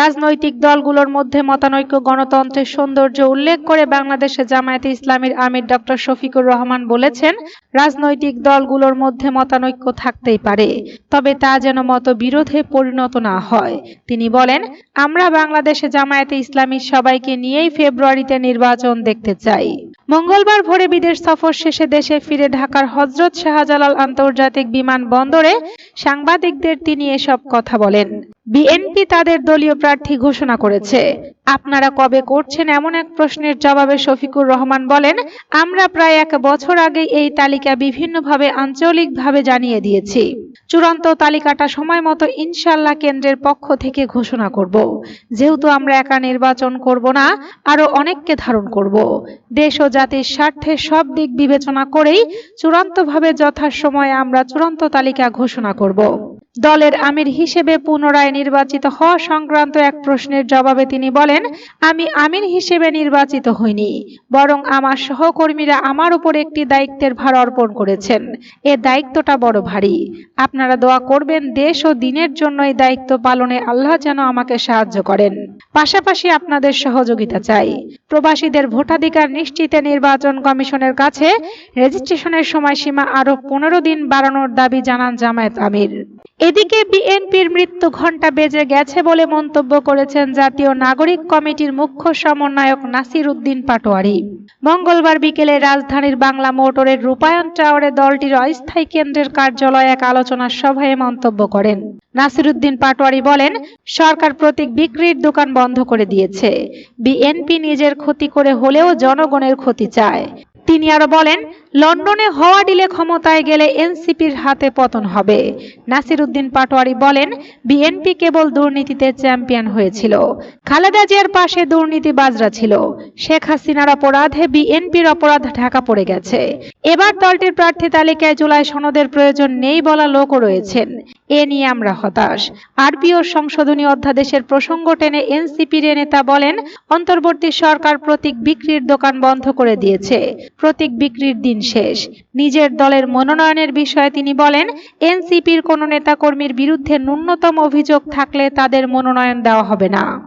রাজনৈতিক দলগুলোর মধ্যে মতানৈক্য, গণতন্ত্রের সৌন্দর্য উল্লেখ করে বাংলাদেশে জামায়াতে ইসলামীর আমির ডক্টর শফিকুর রহমান বলেছেন, রাজনৈতিক দলগুলোর মধ্যে মতানৈক্য থাকতেই পারে, তবে তা যেন মতবিরোধে পরিণত না হয়। তিনি বলেন, আমরা বাংলাদেশে জামায়াতে ইসলামীর সবাইকে নিয়েই ফেব্রুয়ারিতে নির্বাচন দেখতে চাই। মঙ্গলবার ভোরে বিদেশ সফর শেষে দেশে ফিরে ঢাকার হজরত শাহজালাল আন্তর্জাতিক বিমানবন্দরে সাংবাদিকদের তিনি এসব কথা বলেন। বিএনপি তাদের দলীয় প্রার্থী ঘোষণা করেছে। আপনারা কবে করছেন এমন এক প্রশ্নের জবাবে শফিকুর রহমান বলেন, আমরা প্রায় এক বছর আগে এই তালিকা বিভিন্নভাবে আঞ্চলিকভাবে জানিয়ে দিয়েছি। চূড়ান্ত তালিকাটা সময় মতো ইনশাল্লাহ কেন্দ্রের পক্ষ থেকে ঘোষণা করব। যেহেতু আমরা একা নির্বাচন করব না আরও অনেককে ধারণ করব। দেশ ও জাতির স্বার্থে সব দিক বিবেচনা করেই চূড়ান্তভাবে যথাসময়ে আমরা চূড়ান্ত তালিকা ঘোষণা করব। দলের আমির হিসেবে পুনরায় নির্বাচিত হওয়া সংক্রান্ত এক প্রশ্নের জবাবে তিনি বলেন, আমি আমির হিসেবে নির্বাচিত হইনি, বরং আমার সহকর্মীরা আমার উপর একটি দায়িত্বের ভার অর্পণ করেছেন। এ দায়িত্বটা বড় ভারী। আপনারা দোয়া করবেন, দেশ ও দিনের জন্য এই দায়িত্ব পালনে আল্লাহ যেন আমাকে সাহায্য করেন। পাশাপাশি আপনাদের সহযোগিতা চাই। প্রবাসীদের ভোটাধিকার নিশ্চিতে নির্বাচন কমিশনের কাছে রেজিস্ট্রেশনের সময়সীমা আরও পনেরো দিন বাড়ানোর দাবি জানান জামায়াত আমির। এদিকে বিএনপির মৃত্যু ঘণ্টা বেজে গেছে বলে মন্তব্য করেছেন জাতীয় নাগরিক কমিটির মুখ্য সমন্বয়ক নাসির উদ্দিন পাটোয়ারি। মঙ্গলবার বিকেলে রাজধানীর বাংলা মোটরের রূপায়ণ টাওয়ারে দলটির অস্থায়ী কেন্দ্রের কার্যালয়ে এক আলোচনা সভায় মন্তব্য করেন। নাসিরুদ্দিন পাটোয়ারি বলেন, সরকার প্রতীক বিক্রির দোকান বন্ধ করে দিয়েছে। বিএনপি নিজের ক্ষতি করে হলেও জনগণের ক্ষতি চায়। তিনি আরও বলেন, লন্ডনে হওয়া ডিলে ক্ষমতায় গেলে এনসিপির হাতে পতন হবে। নাসির উদ্দিন পাটোয়ারি বলেন, বিএনপি কেবল দুর্নীতিতে চ্যাম্পিয়ন হয়েছিল। খালেদা জিয়ার পাশে দুর্নীতিবাজরা ছিল। শেখ হাসিনার অপরাধে বিএনপির অপরাধ ঢাকা পড়ে গেছে। এবার দলটির প্রার্থী তালিকায় জুলাই সনদের প্রয়োজন নেই বলা লোকও রয়েছেন। এ নিয়ে আমরা হতাশ। আরপিও সংশোধনী অধ্যাদেশের প্রসঙ্গ টেনে এনসিপির নেতা বলেন, অন্তর্বর্তী সরকার প্রতীক বিক্রির দোকান বন্ধ করে দিয়েছে। প্রতীক বিক্রির দিন শেষ। নিজের দলের মনোনয়নের বিষয়ে তিনি বলেন, এনসিপির কোনো নেতাকর্মীর বিরুদ্ধে ন্যূনতম অভিযোগ থাকলে তাদের মনোনয়ন দেওয়া হবে না।